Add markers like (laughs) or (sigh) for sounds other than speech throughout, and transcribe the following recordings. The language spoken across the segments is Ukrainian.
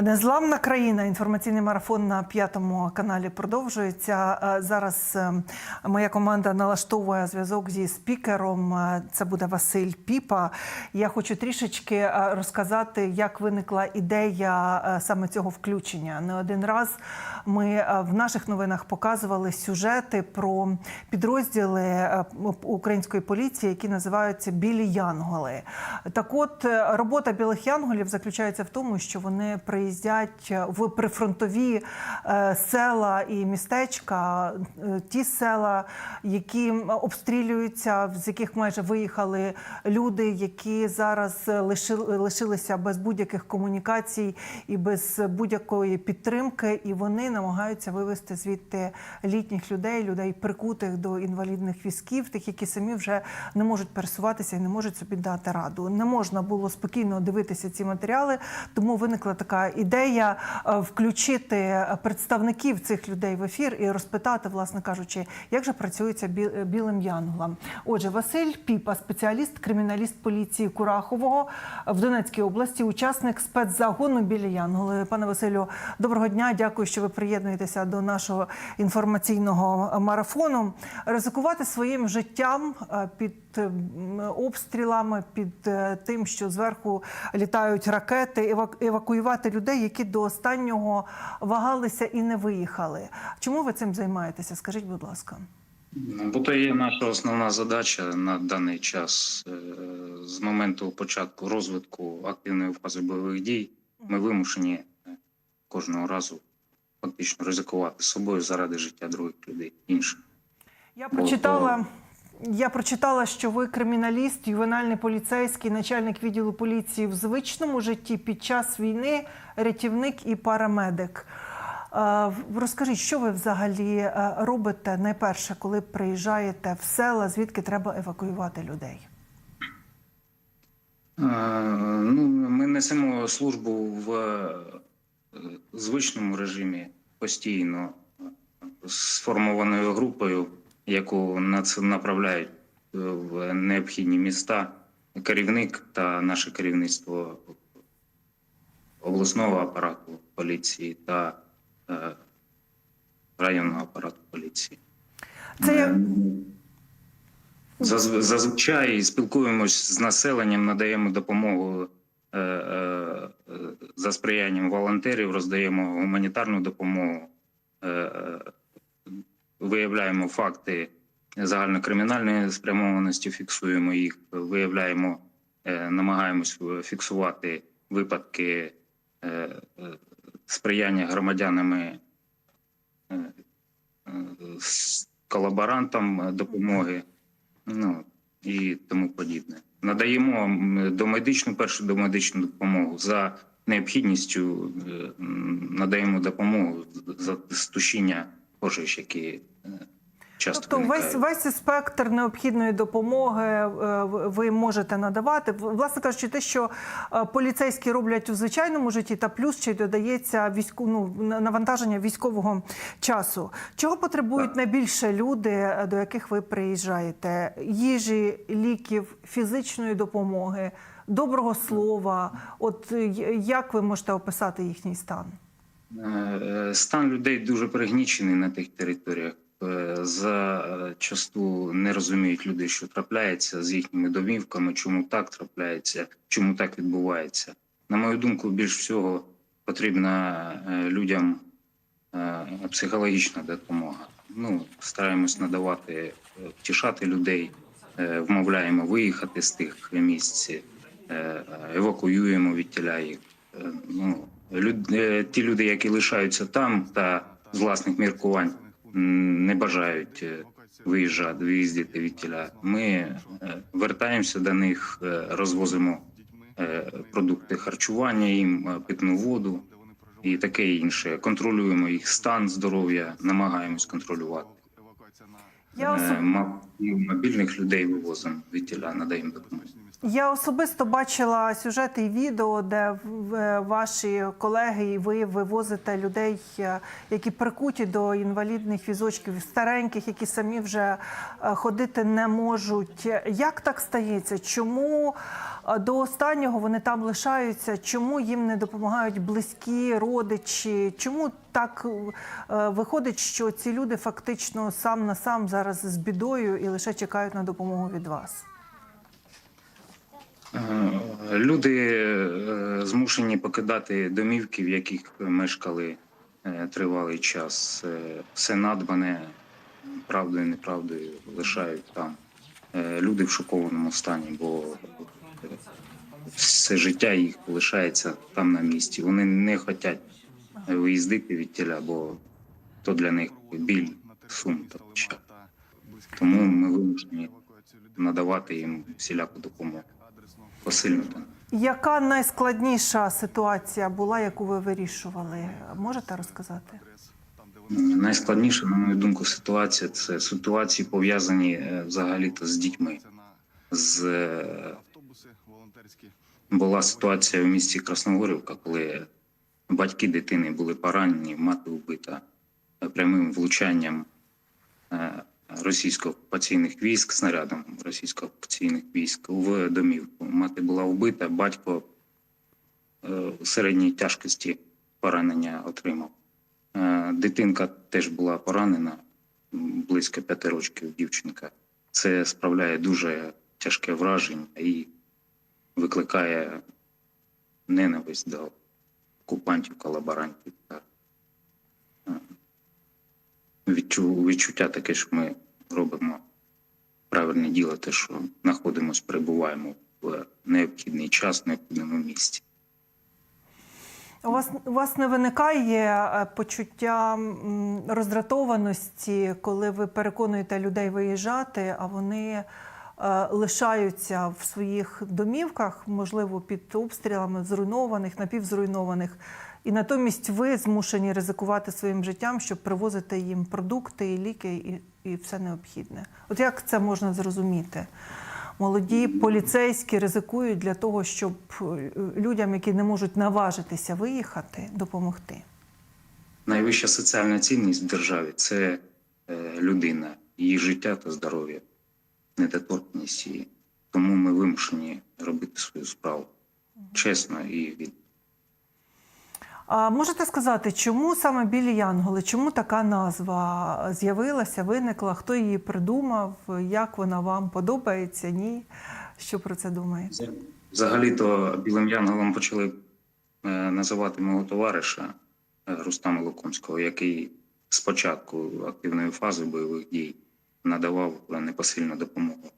Незламна країна. Інформаційний марафон на п'ятому каналі продовжується. Е, Зараз е, моя команда налаштовує зв'язок зі спікером. Е, Це буде Василь Піпа. Я хочу трішечки розказати, як виникла ідея саме цього включення. Не один раз ми в наших новинах показували сюжети про підрозділи української поліції, які називаються білі янголи. Так, от робота білих янголів заключається в тому, що вони приїздять в прифронтові е, села і містечка, е, ті села, які обстрілюються, з яких майже виїхали люди, які зараз е, лишилися без будь-яких комунікацій і без будь-якої підтримки, і вони намагаються вивезти звідти літніх людей, людей прикутих до інвалідних візків, тих, які самі вже не можуть пересуватися і не можуть собі дати раду. Не можна було спокійно дивитися ці матеріали, тому виникла така ідея е, включити представників цих людей в ефір і розпитати, власне кажучи, як же працюється бі- білим янголам. Отже, Василь Піпа, спеціаліст, криміналіст поліції Курахового в Донецькій області, учасник спецзагону білі янголи. Пане Василю, доброго дня. Дякую, що ви приєднуєтеся до нашого інформаційного марафону. Ризикувати своїм життям е, під обстрілами, під е, тим, що зверху літають ракети, евак- евакуювати людей, які до останнього вагалися і не виїхали. Чому ви цим займаєтеся? Скажіть, будь ласка. Бо то є наша основна задача на даний час. Е, З моменту початку розвитку активної фази бойових дій ми вимушені е, кожного разу фактично ризикувати собою заради життя других людей інших. Я прочитала. Я прочитала, що ви криміналіст, ювенальний поліцейський, начальник відділу поліції в звичному житті під час війни, рятівник і парамедик. Е, Розкажіть, що ви взагалі е, робите найперше, коли приїжджаєте в села, звідки треба евакуювати людей? Е, Ну, ми несемо службу в звичному режимі постійно сформованою групою, яку нац- направляють е, в необхідні міста. Керівник та наше керівництво обласного апарату поліції та е, районного апарату поліції. Це Зазвичай спілкуємось з населенням, надаємо допомогу е, за сприянням волонтерів, роздаємо гуманітарну допомогу, виявляємо факти загальнокримінальної спрямованості, фіксуємо їх, виявляємо, е, намагаємось фіксувати випадки е, е, сприяння громадянами колаборантам допомоги ну і тому подібне. Надаємо домедичну першу домедичну допомогу за необхідністю. Надаємо допомогу за стушіння пожеж, які е, часто Тобто весь виникають. весь спектр необхідної допомоги е, ви можете надавати. Власне кажучи, те, що е, поліцейські роблять у звичайному житті, та плюс ще й додається війську, ну, на- навантаження військового часу. Чого потребують Так. найбільше люди, до яких ви приїжджаєте? Їжі, ліків, фізичної допомоги, доброго слова. От як ви можете описати їхній стан? Е, е, Стан людей дуже пригнічений на тих територіях. Е, Зачасту не розуміють люди, що трапляється з їхніми домівками, чому так трапляється, чому так відбувається. На мою думку, більш всього потрібна е, людям е, психологічна допомога. Ну, стараємось надавати, е, втішати людей, е, вмовляємо виїхати з тих місць, е, евакуюємо від тіля їх. Е, Ну, е, ті люди, які лишаються там та з власних міркувань не бажають е, виїжджати, виїздити від тіля. Ми е, вертаємося до них, е, розвозимо е, продукти харчування, їм е, питну воду і таке інше. Контролюємо їх стан здоров'я, намагаємось контролювати. Я Е, особ... мобільних людей вивозимо від тіля, надаємо допомогу. Я особисто бачила сюжети і відео, де в- ваші колеги і ви вивозите людей, е, які прикуті до інвалідних візочків, стареньких, які самі вже е, ходити не можуть. Як так стається? Чому е, до останнього вони там лишаються? Чому їм не допомагають близькі родичі? Чому так е, виходить, що ці люди фактично сам на сам зараз з бідою і лише чекають на допомогу від вас? Е, Люди е, змушені покидати домівки, в яких мешкали тривалий час. Все надбане правдою, неправдою лишають там. Люди в шокованому стані, бо все життя їх лишається там на місці. Вони не хочуть виїздити від тіля, бо то для них біль, сум та печаль. Тому ми вимушені надавати їм всіляку допомогу. Посильно там. Яка найскладніша ситуація була, яку ви вирішували? Можете розказати? Найскладніша, на мою думку, ситуація це ситуації пов'язані е, взагалі-то з дітьми. З е, була ситуація в місті Красногорівка, коли батьки дитини були поранені, мати вбита прямим влучанням е, російсько-окупаційних військ, снарядом російсько-окупаційних військ в домівку. Мати була вбита, батько е, середньої тяжкості поранення отримав. Е, Дитинка теж була поранена, близько п'яти років дівчинка. Це справляє дуже тяжке враження і викликає ненависть до окупантів, колаборантів. та, е, Відчу, відчуття таке, що ми робимо правильне діло, те, що знаходимося, перебуваємо в необхідний час, в необхідному місці. У вас у вас не виникає е, почуття роздратованості, коли ви переконуєте людей виїжджати, а вони лишаються в своїх домівках, можливо, під обстрілами зруйнованих, напівзруйнованих, і натомість ви змушені ризикувати своїм життям, щоб привозити їм продукти і ліки, і, і все необхідне. От як це можна зрозуміти? Молоді поліцейські ризикують для того, щоб е, людям, які не можуть наважитися виїхати, допомогти. Найвища соціальна цінність в державі це е, людина, її життя та здоров'я, недоторкність її. Тому ми вимушені робити свою справу чесно і від. А можете сказати, чому саме білі янголи? Чому така назва з'явилася, виникла? Хто її придумав? Як вона вам подобається? Ні? Що про це думаєте? Взагалі-то білим янголом почали е, називати мого товариша е, Рустама Лукомського, який спочатку активної фази бойових дій надавав непосильну допомогу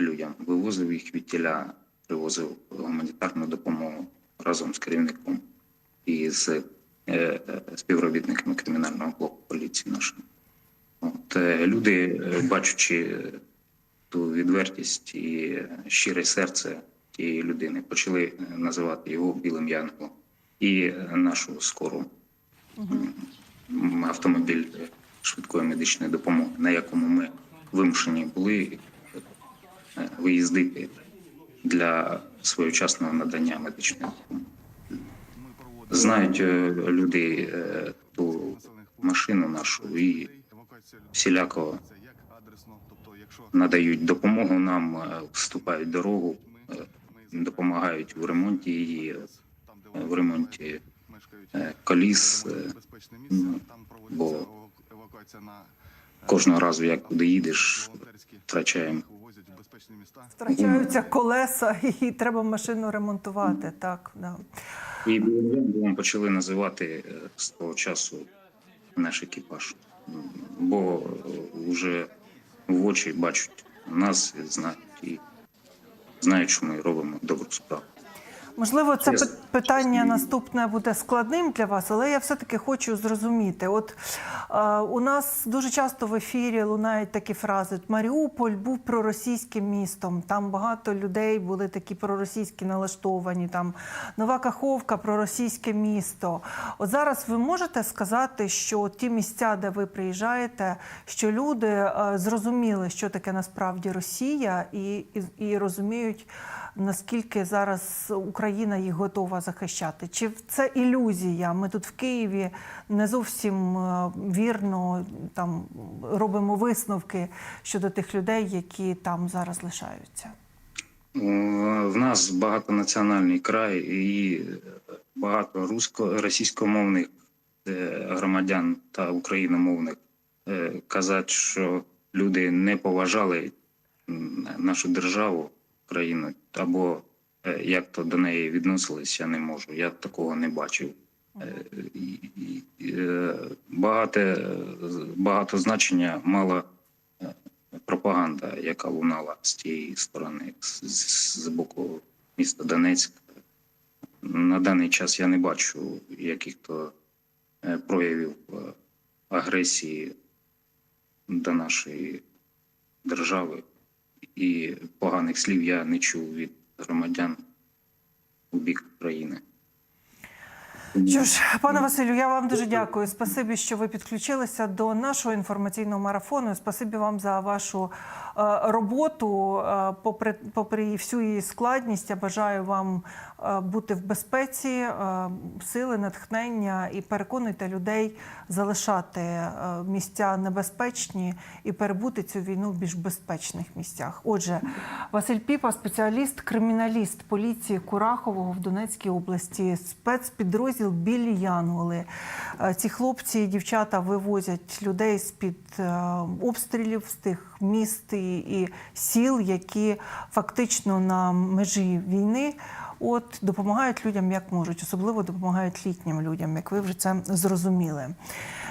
людям, вивозив їх від тіля, привозив гуманітарну допомогу разом з керівником і з е, е, співробітниками кримінального блоку поліції нашої. От, е, люди, бачачи е, ту відвертість і щире серце тієї людини, почали називати його білим янголом і нашу скору автомобіль швидкої медичної допомоги, на якому ми вимушені були е, виїздити для своєчасного надання медичної допомоги. Знають е, люди е, ту машину нашу і всіляко надають допомогу нам, вступають дорогу, допомагають в ремонті її, в ремонті коліс. ну, Бо кожного разу, як куди їдеш, втрачаємо. Втрачаються колеса, (laughs) і треба машину ремонтувати. Так, да. І білим почали називати е, з того часу наш екіпаж. Бо вже в очі бачать нас, знають і знають, що ми робимо добру справу. Можливо, це Чесно. питання наступне буде складним для вас, але я все-таки хочу зрозуміти. От Е, У нас дуже часто в ефірі лунають такі фрази: Маріуполь був проросійським містом. Там багато людей були такі проросійські налаштовані. Там Нова Каховка, проросійське місто. От зараз ви можете сказати, що ті місця, де ви приїжджаєте, що люди е, зрозуміли, що таке насправді Росія, і, і, і розуміють, наскільки зараз Україна їх готова захищати. Чи це ілюзія? Ми тут в Києві не зовсім е, вірно там робимо висновки щодо тих людей, які там зараз лишаються. В нас багатонаціональний край і багато русько російськомовних е, громадян та україномовних Е, казати, що люди не поважали нашу державу, країну, або е, як то до неї відносились, я не можу. Я такого не бачив. Е, е, Багате, багато значення мала пропаганда, яка лунала з тієї сторони, з, з, боку міста Донецьк. На даний час я не бачу яких-то проявів агресії до нашої держави, і поганих слів я не чув від громадян у бік країни. Що ж, пане Василю, я вам дуже дякую. Спасибі, що ви підключилися до нашого інформаційного марафону. Спасибі вам за вашу е, роботу. Е, попри, попри всю її складність, я бажаю вам е, бути в безпеці, сили, натхнення і переконуйте людей залишати місця небезпечні і перебути цю війну в більш безпечних місцях. Отже, Василь Піпа, спеціаліст, криміналіст поліції Курахового в Донецькій області, спецпідрозділ Білі Янголи. Е, Ці хлопці і дівчата вивозять людей з під обстрілів з тих міст і сіл, які фактично на межі війни. От допомагають людям як можуть, особливо допомагають літнім людям, як ви вже це зрозуміли.